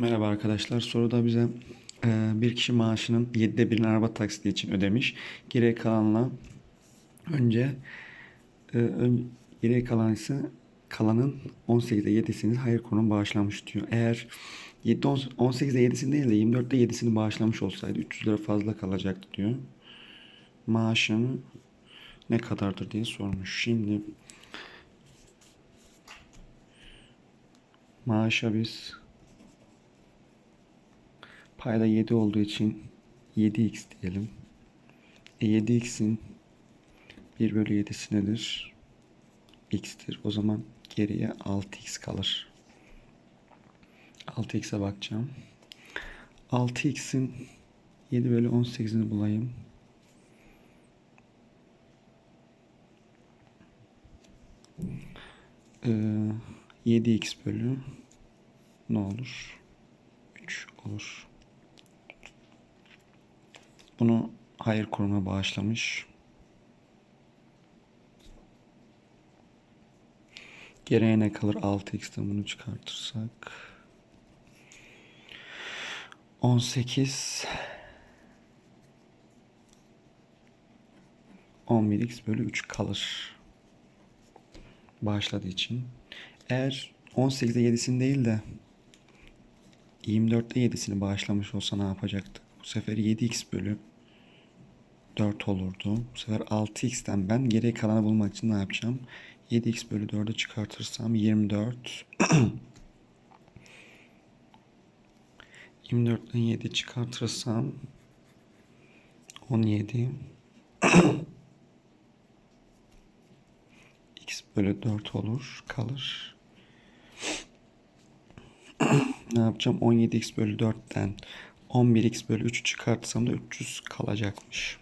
Merhaba arkadaşlar. Soruda bize e, bir kişi maaşının 7'de birini araba taksidi için ödemiş. Geriye kalanla önce e, geriye kalan ise kalanın 18'de 7'sini hayır kurumu bağışlamış diyor. Eğer 7, 18'de 7'sini değil de 24'te 7'sini bağışlamış olsaydı 300 lira fazla kalacaktı diyor. Maaşını ne kadardır diye sormuş. Şimdi maaşa biz Payda 7 olduğu için 7x diyelim. E 7x'in 1 bölü 7'si nedir? x'tir. O zaman geriye 6x kalır. 6x'e bakacağım. 6x'in 7 bölü 18'ini bulayım. Ee, 7x bölü ne olur? 3 olur. Bunu hayır kuruma bağışlamış. Geriye ne kalır? 6x'ten bunu çıkartırsak. 18 11x bölü 3 kalır. Bağışladığı için. Eğer 18'de 7'sini değil de 24'te 7'sini bağışlamış olsa ne yapacaktı? Sefer 7x bölü 4 olurdu. Bu sefer 6x'ten ben geriye kalanı bulmak için ne yapacağım? 7x bölü 4'ü çıkartırsam 24. 24'ten 7 çıkartırsam 17. x bölü 4 olur. Kalır. ne yapacağım? 17x bölü 4'ten 11x bölü 3 çıkartsam da 300 kalacakmış.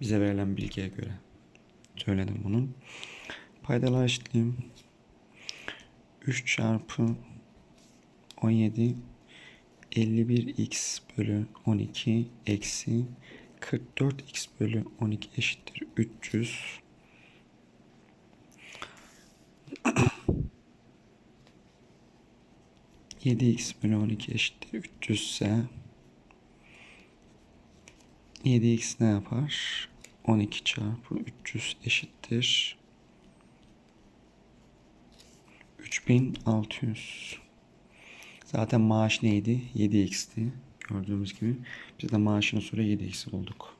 Bize verilen bilgiye göre. Söyledim bunu. Paydalar eşitleyeyim. 3 çarpı 17 51x bölü 12 eksi 44x bölü 12 eşittir 300. Yedi x bölü 12 eşittir 300 ise 7x ne yapar? 12 çarpı 300 eşittir 3600. Zaten maaş neydi? 7x'ti. Gördüğümüz gibi. Biz de maaşını soruyor 7x bulduk.